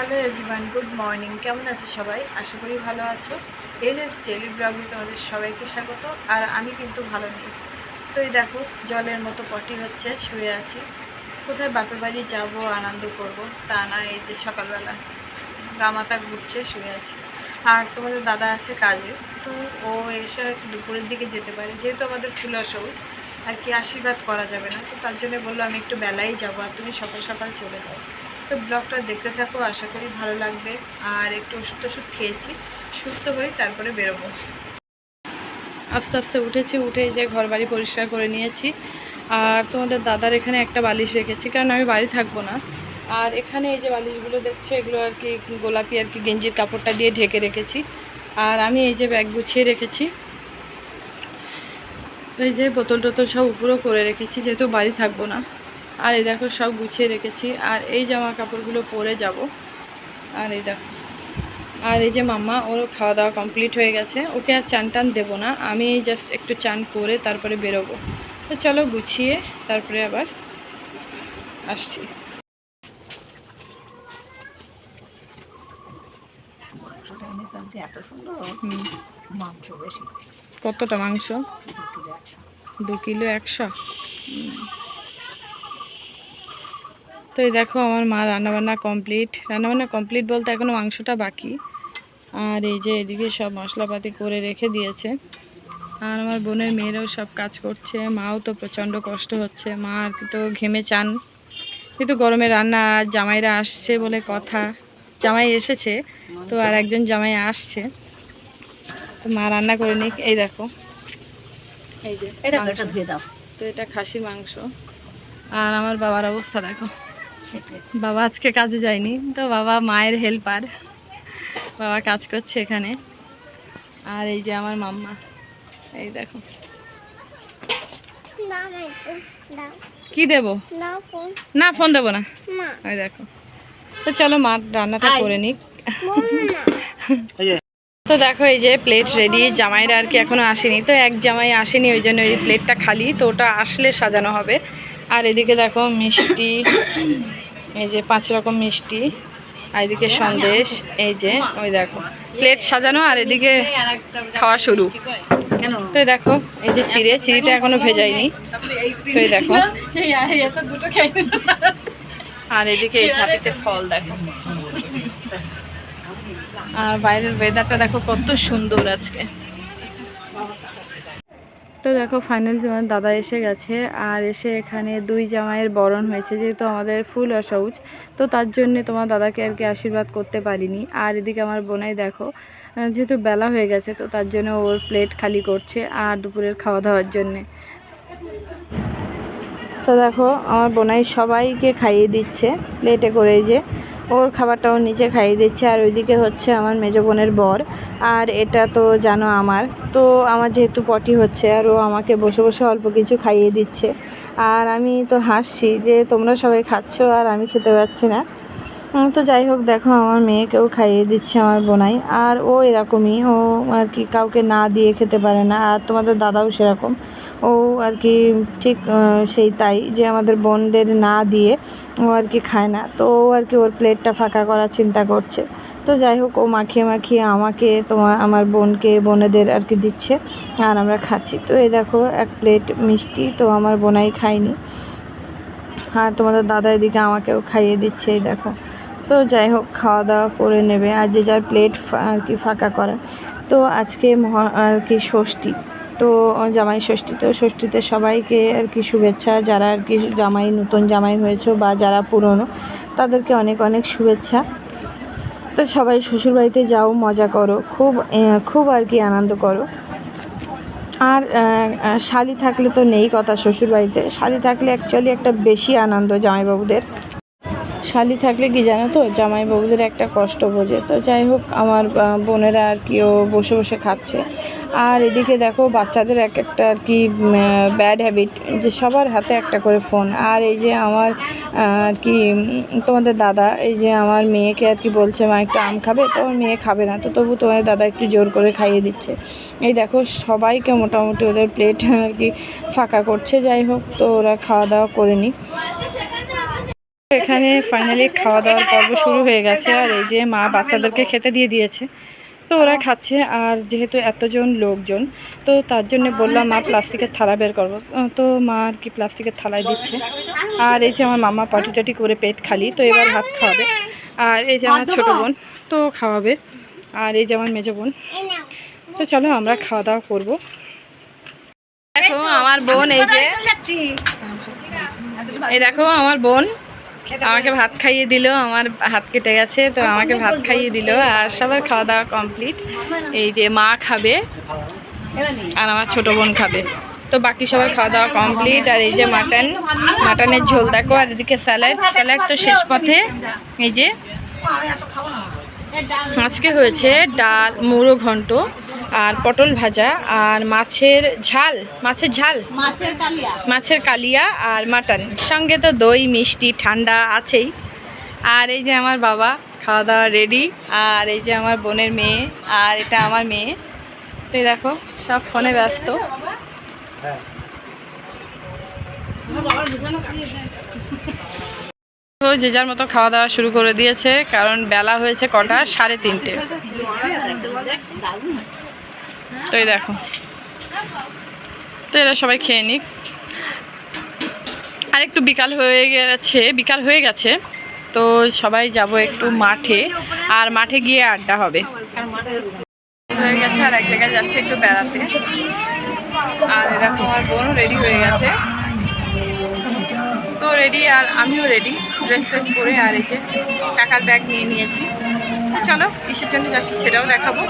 Hello everyone, good morning. কেমন আছো সবাই? আশা করি ভালো আছো। এলএস ডেলি ব্লগে তোমাদের সবাইকে স্বাগত। আর আমি কিন্তু ভালো নেই। তো এই দেখো, জলের মতো পটি হচ্ছে, শুয়ে আছি। কোথায় বাপের বাড়ি যাব, আনন্দ করব, তা না, এই যে সকালবেলা গামাতা ঘুরছে, শুয়ে আছি। আর তোমাদের দাদা আছে কাজে, তো ও এসে দুপুরের দিকে যেতে পারে। যেহেতু আমাদের ফুলের সবুজ আর কি আশীর্বাদ করা যাবে না, তো তার জন্য বলল আমি একটু বেলাই যাব, আর তুমি সকাল সকাল চলে যাও। তো ব্লগটা দেখতে থাকো, আশা করি ভালো লাগবে। আর একটু ওষুধ টষুধ খেয়েছি, সুস্থ হয়ে তারপরে বেরোবো। আস্তে আস্তে উঠেছি, উঠে যে ঘর বাড়ি পরিষ্কার করে নিয়েছি। আর তোমাদের দাদার এখানে একটা বালিশ রেখেছি, কারণ আমি বাড়ি থাকব না। আর এখানে এই যে বালিশগুলো দেখছ, এগুলো আর কি গোলাপি আর কি গেঞ্জির কাপড়টা দিয়ে ঢেকে রেখেছি। আর আমি এই যে ব্যাগ গুছিয়ে রেখেছি। এই যে বোতল টোতল সব উপরেও করে রেখেছি, যেহেতু বাড়ি থাকব না। আর এই দেখো সব গুছিয়ে রেখেছি। আর এই জামা কাপড়গুলো পরে যাব। আর এই দেখো। আর এই যে মাম্মা ওরও খাওয়া দাওয়া কমপ্লিট হয়ে গেছে। ওকে আর চান টান দেবো না। আমি জাস্ট একটু চান করে তারপরে বেরোবো। তো চলো গুছিয়ে তারপরে আবার আসছি। কতটা মাংস? দু কিলো একশো। তো এই দেখো আমার মা রান্নাবান্না কমপ্লিট রান্নাবান্না কমপ্লিট বলতে এখনও মাংসটা বাকি। আর এই যে এদিকে সব মশলাপাতি করে রেখে দিয়েছে। আর আমার বোনের মেয়েরাও সব কাজ করছে। মাও তো প্রচণ্ড কষ্ট হচ্ছে। মা আর কি তো ঘেমে চান। কিন্তু গরমে রান্না আর জামাইরা আসছে বলে কথা। জামাই এসেছে তো আর একজন জামাই আসছে। তো মা রান্না করে নিক। এই দেখো। এই যে। এটা ধুয়ে দাও। তো এটা খাসির মাংস। আর আমার বাবার অবস্থা দেখো। বাবা আজকে কাজে যায়নি তো বাবা মায়ের হেল্পার বাবা কাজ করছে এখানে। আর এই যে আমার মাম্মা। এই দেখো। কি দেব? না ফোন। দেবো না। ওই দেখো। তো চলো মা রান্নাটা করে নিক। তো দেখো এই যে প্লেট রেডি জামাইরা আর কি এখনও আসেনি। তো এক জামাই আসেনি ওই জন্য এই প্লেটটা খালি। তো ওটা আসলে সাজানো হবে। আর এদিকে দেখো মিষ্টি, এই যে পাঁচ রকম মিষ্টি, আর এদিকে সন্দেশ, এই যে, ওই দেখো প্লেট সাজানো আর এদিকে খাওয়া শুরু। তো দেখো, এই যে চিড়ে, চিড়িটা এখনও ভেজাইনি তো দেখো। আর এদিকে এই ঝাঁপিতে ফল দেখো। আর বাইরের ওয়েদারটা দেখো কত সুন্দর আজকে। তো দেখো ফাইনাল তোমার দাদা এসে গেছে। আর এসে এখানে দুই জামাইয়ের বরণ হয়েছে, যেহেতু আমাদের ফুল অসৌচ তো তার জন্যে তোমার দাদাকে আর কি আশীর্বাদ করতে পারিনি। আর এদিকে আমার বোনাই দেখো যেহেতু বেলা হয়ে গেছে, তো তার জন্য ওর প্লেট খালি করছে আর দুপুরের খাওয়া দাওয়ার জন্যে। তো দেখো, আমার বোনাই সবাইকে খাইয়ে দিচ্ছে প্লেটে করে যে ওর খাবারটা ওর নিচে খাইয়ে দিচ্ছে, আর ওইদিকে হচ্ছে আমার মেজো বোনের বর, আর এটা তো জানো আমার। তো আমার যেহেতু পটি হচ্ছে, আর ও আমাকে বসে বসে অল্প কিছু খাইয়ে দিচ্ছে। আর আমি তো হাসছি যে তোমরা সবাই খাচ্ছ, আর আমি খেতে পারছি না। তো যাই হোক, দেখো আমার মেয়েকেও খাইয়ে দিচ্ছে আমার বোনাই। আর ও এরকমই, ও আর কি কাউকে না দিয়ে খেতে পারে না। আর তোমাদের দাদাও সেরকম। ও আর কি ঠিক সেই তাই যে আমাদের বোনদের না দিয়ে ও আর কি খায় না। তো ও আর কি ওর প্লেটটা ফাঁকা করার চিন্তা করছে। তো যাই হোক, ও মাখিয়ে মাখিয়ে আমাকে, তোমার, আমার বোনকে, বোনেদের আর কি দিচ্ছে আর আমরা খাচ্ছি। তো এই দেখো, এক প্লেট মিষ্টি তো আমার বোনাই খায়নি। আর তোমাদের দাদা এদিকে আমাকেও খাইয়ে দিচ্ছে, এই দেখো। তো যাই হোক, খাওয়া দাওয়া করে নেবে। আর যে যার প্লেট আর কি ফাঁকা করা। তো আজকে মহা, আর কি ষষ্ঠী। তো জামাই ষষ্ঠী, তো ষষ্ঠীতে সবাইকে আর কি শুভেচ্ছা। যারা আর কি জামাই, নতুন জামাই হয়েছে বা যারা পুরনো, তাদেরকে অনেক অনেক শুভেচ্ছা। তো সবাই শ্বশুরবাড়িতে যাও, মজা করো, খুব খুব আর কি আনন্দ করো। আর শালি থাকলে তো নেই কথা শ্বশুরবাড়িতে। শালি থাকলে অ্যাকচুয়ালি একটা বেশি আনন্দ জামাইবাবুদের। শালি থাকলে কি জানো তো জামাই জামাইবাবুদের একটা কষ্ট বোঝে। তো যাই হোক, আমার বোনেরা আর কি, ও বসে বসে খাচ্ছে। আর এদিকে দেখো, বাচ্চাদের এক একটা আর কি ব্যাড হ্যাবিট যে সবার হাতে একটা করে ফোন আর এই যে আমার আর কি তোমাদের দাদা, এই যে আমার মেয়েকে আর কি বলছে, মা, একটু আম খাবে? তো আমার মেয়ে খাবে না। তো তবু তোমাদের দাদা একটু জোর করে খাইয়ে দিচ্ছে। এই দেখো, সবাইকে মোটামুটি ওদের প্লেট আর কি ফাঁকা করছে। যাই হোক, তো ওরা খাওয়া দাওয়া করে নিক। এখানে ফাইনালি খাওয়া দাওয়ার পর্ব শুরু হয়ে গেছে আর এই যে মা বাচ্চাদেরকে খেতে দিয়ে দিয়েছে। তো ওরা খাচ্ছে আর যেহেতু এতজন লোকজন তো তার জন্য বললাম মা প্লাস্টিকের থালা বের করব তো মা আর কি প্লাস্টিকের থালায় দিচ্ছে। আর এই যে আমার মামা পটি টটি করে পেট খালি তো এবার ভাত খাওয়াবে। আর এই যে আমার ছোটো বোন তো খাওয়াবে। আর এই যে আমার মেজো বোন তো চলো আমরা খাওয়া দাওয়া করব। দেখো আমার বোন এই যে এই দেখো আমার বোন। আমাকে ভাত খাইয়ে দিল আমার হাত কেটে গেছে তো আমাকে ভাত খাইয়ে দিল আর সবার খাওয়া দাওয়া কমপ্লিট এই যে মা খাবে আর আমার ছোট বোন খাবে। তো বাকি সবার খাওয়া দাওয়া কমপ্লিট আর এই যে মাটন মাটনের ঝোল দেখো আর এদিকে স্যালাড। স্যালাড তো শেষ পথে। এই যে আজকে হয়েছে ডাল মুড়ো ঘন্ট। আর পটল ভাজা আর মাছের ঝাল মাছের ঝাল? মাছের কালিয়া। মাছের কালিয়া আর মাটন। সঙ্গে তো দই মিষ্টি ঠান্ডা আছেই। আর এই যে আমার বাবা খাওয়া দাওয়া রেডি আর এই যে আমার বোনের মেয়ে আর এটা আমার মেয়ে। তো এই দেখো সব ফোনে ব্যস্ত। যে যার মতো খাওয়া দাওয়া শুরু করে দিয়েছে কারণ বেলা হয়েছে কটা? সাড়ে তিনটে। তো এই দেখো। তো এরা সবাই খেয়ে নিক। আর একটু বিকাল হয়ে গেছে, বিকাল হয়ে গেছে, তো সবাই যাব একটু মাঠে, আর মাঠে গিয়ে আড্ডা হবে। হয়ে গেছে, আর এক জায়গায় যাচ্ছে একটু বেড়াতে। আর এরকম আমার বোনও রেডি হয়ে গেছে। তো রেডি আর আমিও রেডি ড্রেস ট্রেস পরে, আর এই যে টাকার ব্যাগ নিয়ে নিয়েছি। চলো, কিসের জন্য যাচ্ছি সেটাও দেখাবো।